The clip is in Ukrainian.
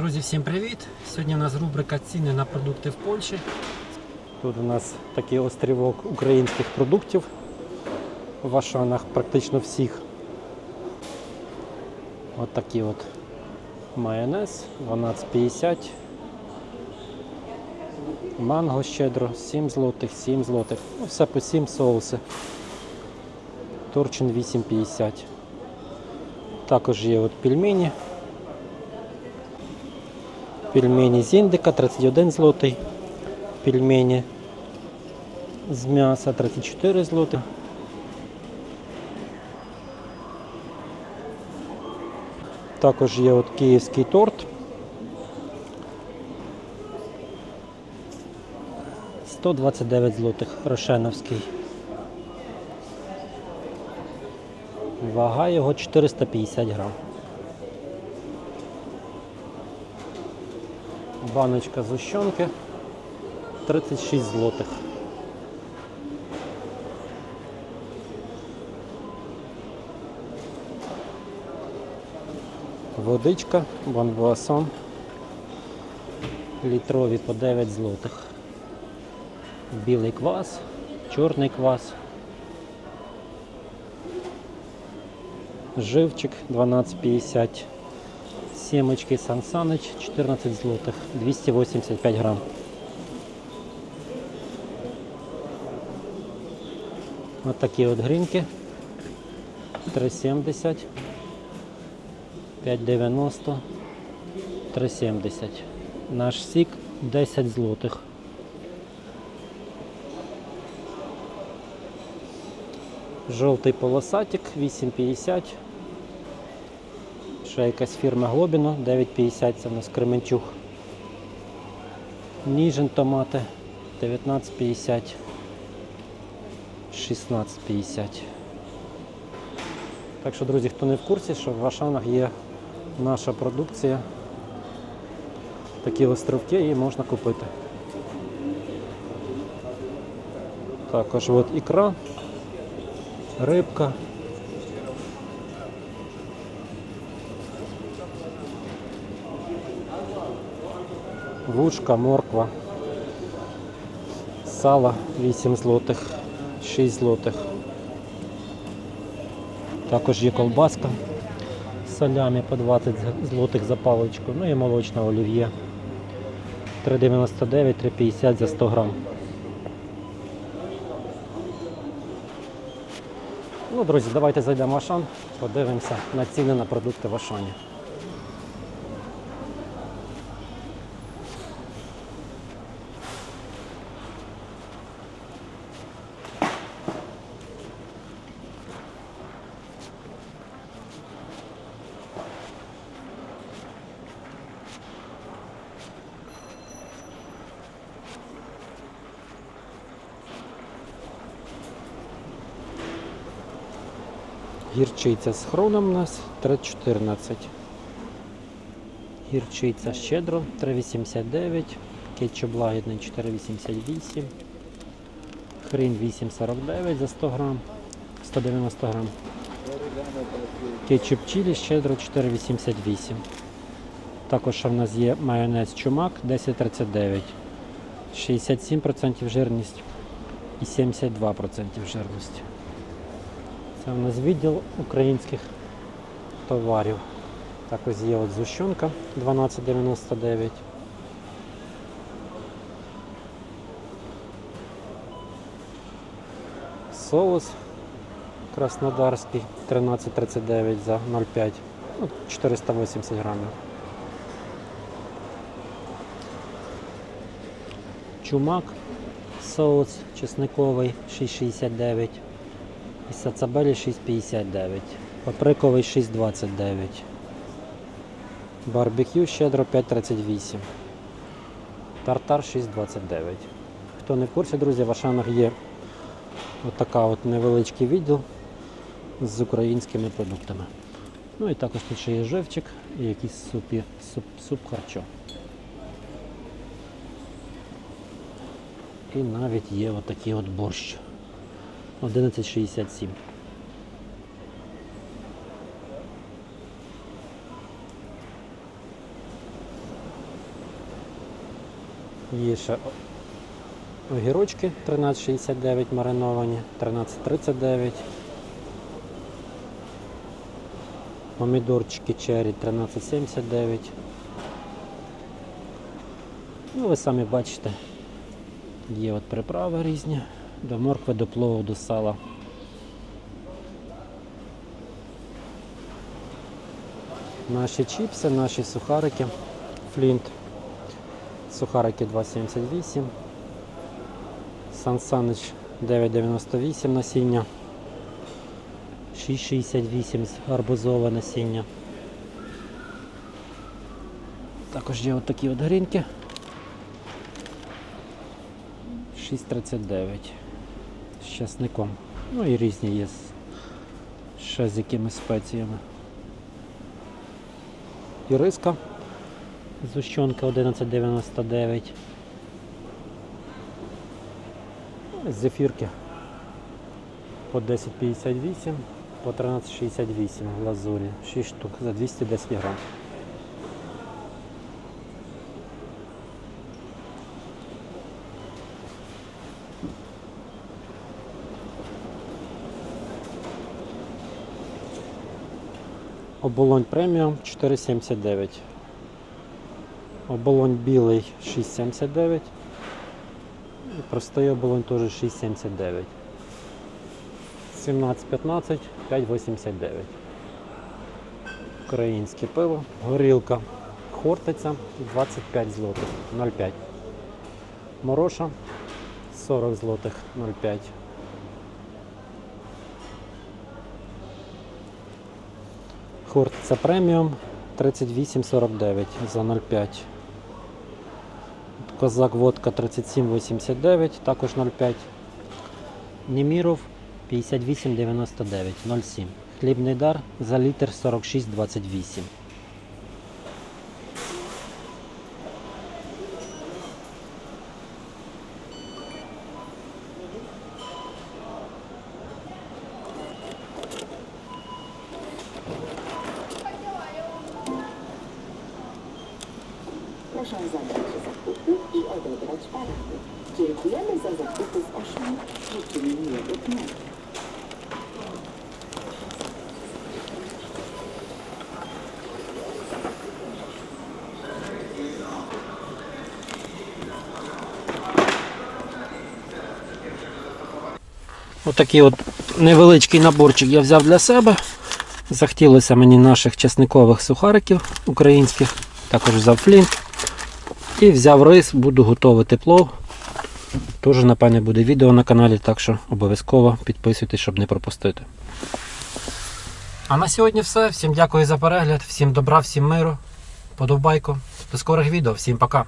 Друзі, всім привіт! Сьогодні у нас рубрика ціни на продукти в Польщі. Тут у нас такий острівок українських продуктів в Ашанах, практично всіх. От такий от майонез 12,50. Манго щедро 7 злотих, 7 злотих. Ну, все по 7 соуси. Торчин 8,50. Також є от пельмені. Пельмені з індика 31 злотий. Пельмені з м'яса 34 злотих. Також є от київський торт. 129 злотих Рошеновський. Вага його 450 грам. Баночка зущенки 36 злотих. Водичка, бонбуасон. Літрові по 9 злотих. Білий квас, чорний квас. Живчик 12,50. Семечки Сан Саныч 14 злотих, 285 грам. От такі от грінки. 3,70, 5,90, 3,70. Наш сік 10 злотих. Жовтий полосатик 8,50. Ще якась фірма Глобіно 9,50, це в нас Кременчуг. Ніжин томати 19,50. 16,50. Так що, друзі, хто не в курсі, що в Ашанах є наша продукція. Такі островки її можна купити. Також от ікра, рибка. Вушка, морква, сало 8 злотих, 6 злотих. Також є колбаска з солями по 20 злотих за паличку. Ну і молочна олів'є. 3,99, 3,50 за 100 грам. Ну, друзі, давайте зайдемо в Ашан, подивимося на ціни на продукти в Ашані. Гірчиця з хроном у нас 3,14. Гірчиця щедро 3,89. Кетчуп лагідний 4,88. Хрін 8,49 за 100 грам. 190 грам. Кетчуп чилі щедро 4,88. Також в нас є майонез чумак 10,39. 67% жирність і 72% жирності. Це у нас відділ українських товарів. Також є от зущенка 12,99. Соус краснодарський 13,39 за 0,5, ну, 480 грамів. Чумак соус чесниковий 6,69. І сацабелі 6,59. Паприковий 6,29. Барбекю щедро 5,38. Тартар 6,29. Хто не в курсі, друзі, в Ашанах є отака от невеличкий відділ з українськими продуктами. Ну і також тут ще є живчик і якийсь супі, суп, суп харчо. І навіть є отакий от борщ. 11,67. Є ще огірочки 13,69 мариновані, 13,39. Помідорчики черрі 13,79. Ну, ви самі бачите, є от приправи різні, до моркви, до плову, до сала. Наші чіпси, наші сухарики, флінт. Сухарики 2,78. Сан Санич 9,98 насіння. 6,68 гарбузове насіння. Також є отакі от грінки. 6,39 з часником. Ну і різні є ще з якимись спеціями. І риска зущенка 11,99. Ну, Зефірки по 10,58, по 13,68 в лазурі. 6 штук за 210 грам. Оболонь преміум 4,79. Оболонь білий 6,79. І простий оболонь теж 6,79. 17,15, 5,89. Українське пиво. Горілка. Хортиця 25 злотих 0,5. Мороша 40 злотих 0,5. Хортиця преміум 38,49 за 0,5. Козак водка 37,89, також 0,5. Німіров 58,99, 0,7. Хлібний дар за літр 46,28. Proszę zabrać zakupy i odebrać parady. Dziękujemy za zakupy z Oszmi. Życzymy miłego dnia. Отакий от невеличкий наборчик я взяв для себе. Захотілося мені наших чесникових сухариків українських, також взяв флінт. І взяв рис, буду готувати плов. Теж, напевне, буде відео на каналі, так що обов'язково підписуйтесь, щоб не пропустити. А на сьогодні все. Всім дякую за перегляд, всім добра, всім миру. Подобайку. До скорих відео, всім пока.